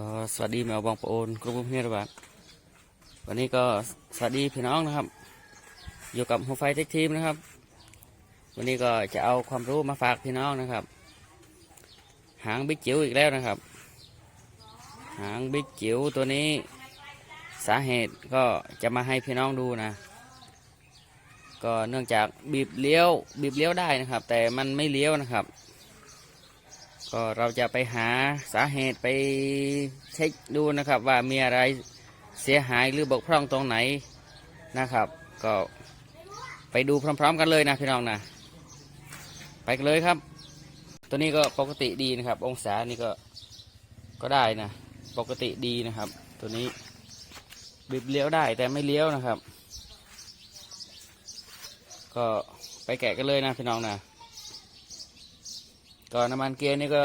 ก็สวัสดีแมวบองปะโอนกรุ๊ปเพื่ครับวันนี้ก็สวัสดีพี่น้องนะครับ อยู่กับหัวไฟเทคทีมนะครับ วันนี้ก็จะเอาความรู้มาฝากพี่น้องนะครับ หางบิ๊กจิ๋วอีกแล้วนะครับ หางบิ๊กจิ๋วตัวนี้ สาเหตุก็จะมาให้พี่น้องดูนะ ก็เนื่องจากบีบเลี้ยวบีบเลี้ยวได้นะครับ แต่มันไม่เลี้ยวนะครับ ก็เราจะไปหาสาเหตุไปเช็คดูนะครับ ว่ามีอะไรเสียหายหรือบกพร่องตรงไหนนะครับ ก็ไปดูพร้อม ๆ กันเลยนะพี่น้องนะไปกันเลยครับ ตัวนี้ก็ปกติดีนะครับ องศานี่ก็ก็ได้นะ ปกติดีนะครับ ตัวนี้บิบเลี้ยวได้แต่ไม่เลี้ยวนะครับ ก็ไปแกะกันเลยนะพี่น้องนะ ก็น้ำมันเกียร์นี่ก็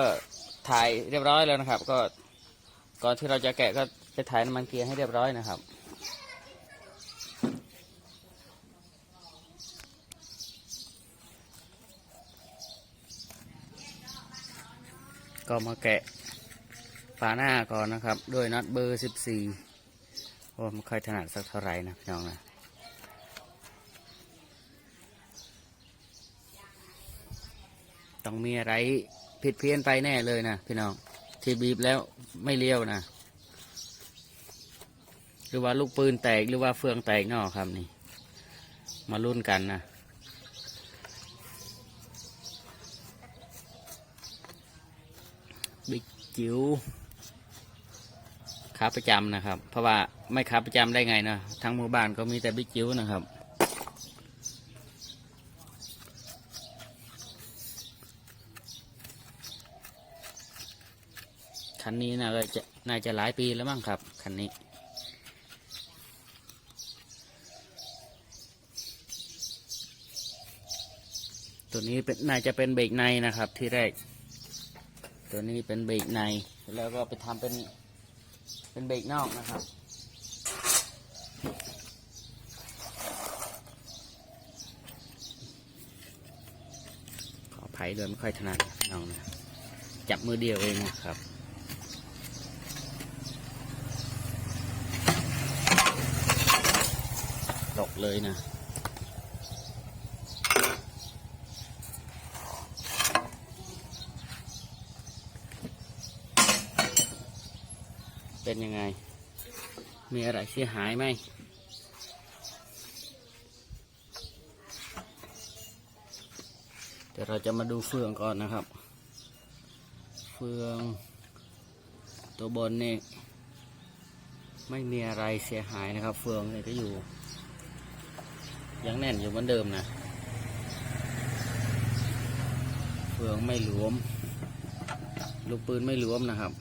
ถ่ายเรียบร้อยแล้วนะครับ ก็ก่อนที่เราจะแกะก็จะถ่ายน้ำมันเกียร์ให้เรียบร้อยนะครับก็มาแกะฝาหน้าก่อนนะครับ ด้วยน็อตเบอร์สิบสี่โอ้ไม่ค่อยถนัดสักเท่าไหร่นะพี่น้องนะ ต้องมีอะไรผิดเพี้ยนไปแน่เลยนะพี่น้องที่บีบแล้วไม่เลี้ยวนะหรือว่าลูกปืนแตกหรือว่าเฟืองแตกเนอครับนี่ มาลุ้นกันนะบิ๊กจิ๋วขาประจำนะครับ เพราะว่าไม่ขาประจำได้ไงนะทั้งหมู่บ้านก็มีแต่บิ๊กจิ๋วนะครับ คันนี้นะก็จะน่าจะหลายปีแล้วมั้งครับคันนี้ ตัวนี้เป็นน่าจะเป็นเบรกในนะครับที่แรก ตัวนี้เป็นเบรกในแล้วก็ไปทำเป็นเป็นเบรกนอกนะครับขออภัยด้วยไม่ค่อยถนัดน้องนะจับมือเดียวเองนะครับ ตกเลยนะเป็นยังไง มีอะไรเสียหายไหม เดี๋ยวเราจะมาดูเฟืองก่อนนะครับ เฟือง ตัวบนนี่ไม่มีอะไรเสียหายนะครับ เฟืองเนี่ยก็อยู่ ยังแน่นอยู่เหมือนเดิมนะเฟืองไม่หลวม ลูกปืนไม่หลวมนะครับ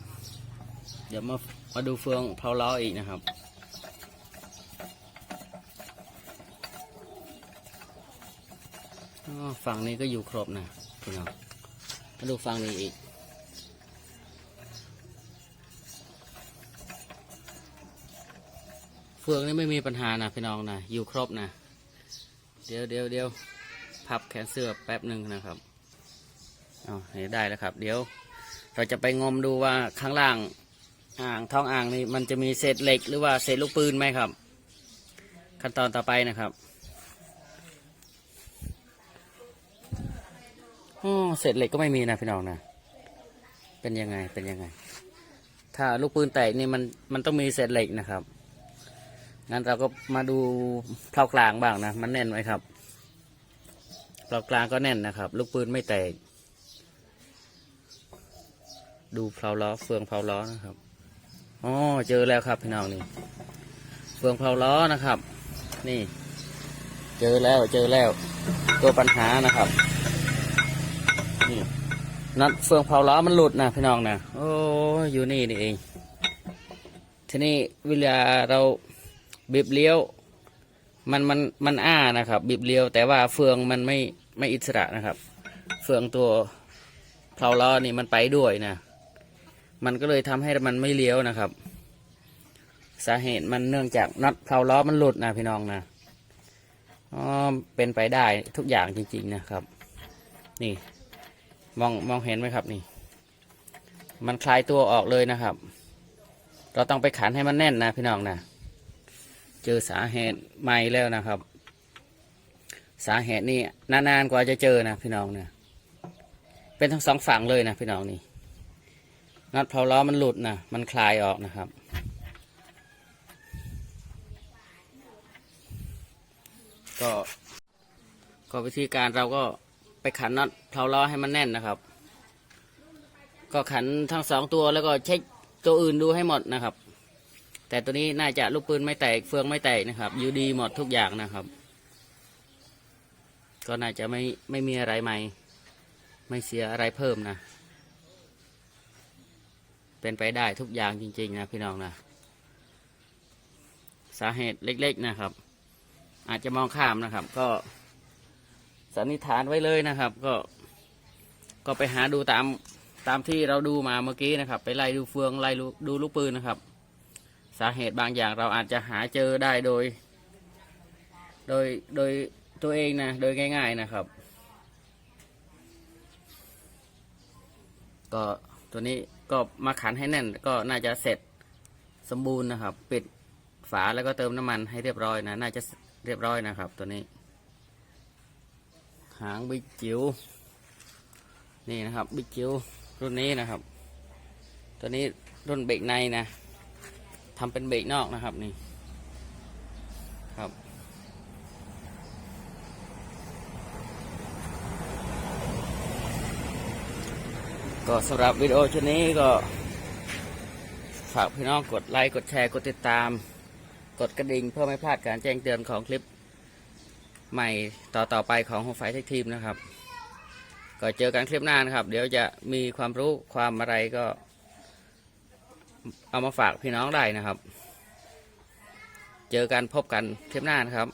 เดี๋ยวมามาดูเฟืองเพลาล้ออีกนะครับฝั่งนี้ก็อยู่ครบนะพี่น้องมาดูฝั่งนี้อีกเฟืองนี่ไม่มีปัญหานะพี่น้องนะอยู่ครบนะ เดี๋ยวเดี๋ยวเดี๋ยวพับแขนเสื้อแป๊บหนึ่งนะครับเอาเห็นได้แล้วครับ เดี๋ยวเราจะไปงมดูว่าข้างล่างอ่างท้องอ่างนี่มันจะมีเศษเหล็กหรือว่าเศษลูกปืนไหมครับ ขั้นตอนต่อไปนะครับอ๋อเศษเหล็กก็ไม่มีนะพี่น้องนะเป็นยังไงเป็นยังไง ถ้าลูกปืนแตกนี่มันมันต้องมีเศษเหล็กนะครับ งั้นเราก็มาดูเพลากลางบ้างนะ มันแน่นไหมครับเพลากลางก็แน่นนะครับ ลูกปืนไม่แตก ดูเพลาล้อเฟืองเพลาล้อนะครับอ๋อเจอแล้วครับพี่น้องนี่ เฟืองเพลาล้อนะครับ นี่ เจอแล้วเจอแล้ว ตัวปัญหานะครับ นี่นัดเฟืองเพลาล้อมันหลุดนะพี่น้องนะโอ้ยอยู่นี่นี่เอง ทีนี้เวลาเรา บีบเลี้ยว มันมันมันอ้านะครับบีบเลี้ยว แต่ว่าเฟืองมันไม่ไม่อิสระนะครับ เฟืองตัวเพลาล้อนี่มันไปด้วยนะ มันก็เลยทำให้มันไม่เลี้ยวนะครับ สาเหตุมันเนื่องจากน็อตเพลาล้อมันหลุดนะพี่น้องนะอ๋อเป็นไปได้ทุกอย่างจริง ๆนะครับ นี่ มองมองเห็นไหมครับนี่ มันคลายตัวออกเลยนะครับ เราต้องไปขันให้มันแน่นนะพี่น้องนะ เจอสาเหตุใหม่แล้วนะครับ สาเหตุนี่นานๆกว่าจะเจอนะพี่น้องเนี่ยเป็นทั้งสองฝั่งเลยนะพี่น้องนี่น็อตเพลาล้อมันหลุดนะมันคลายออกนะครับ ก็ก็วิธีการเราก็ไปขันน็อตเพลาล้อให้มันแน่นนะครับ ก็ขันทั้งสองตัวแล้วก็เช็คตัวอื่นดูให้หมดนะครับ แต่ตัวนี้น่าจะลูกปืนไม่แตกเฟืองไม่แตกนะครับอยู่ดีหมดทุกอย่างนะครับ ก็น่าจะไม่ไม่มีอะไรใหม่ ไม่เสียอะไรเพิ่มนะ เป็นไปได้ทุกอย่างจริง ๆ นะพี่น้องนะสาเหตุเล็ก ๆนะครับ อาจจะมองข้ามนะครับ ก็สันนิษฐานไว้เลยนะครับ ก็ก็ไปหาดูตามตามที่เราดูมาเมื่อกี้นะครับ ไปไล่ดูเฟืองไล่ดูดูลูกปืนนะครับ สาเหตุบางอย่างเราอาจจะหาเจอได้โดย โดยโดยตัวเองนะ โดยง่าย ๆนะครับ ก็ตัวนี้ก็มาขันให้แน่น ก็น่าจะเสร็จสมบูรณ์นะครับ ปิดฝาแล้วก็เติมน้ำมันให้เรียบร้อยนะ น่าจะเรียบร้อยนะครับ ตัวนี้ หางบิ๊กจิ๋วนี่นะครับบิ๊กจิ๋วรุ่นนี้นะครับ ตัวนี้รุ่นเบรกในนะ ทำเป็นเบรกนอกนะครับนี่ครับก็สำหรับวิดีโอชุดนี้ก็ ฝากพี่น้องกดไลค์ กดแชร์ กดติดตาม กดกระดิ่งเพื่อไม่พลาดการแจ้งเตือนของคลิป ใหม่ต่อต่อไปของหัวไฟเทคทีมนะครับ ก็เจอกันคลิปหน้านะครับ เดี๋ยวจะมีความรู้ความอะไรก็ เอามาฝากพี่น้องได้นะครับ เจอกันพบกันเทปหน้านะครับ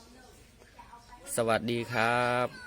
สวัสดีครับ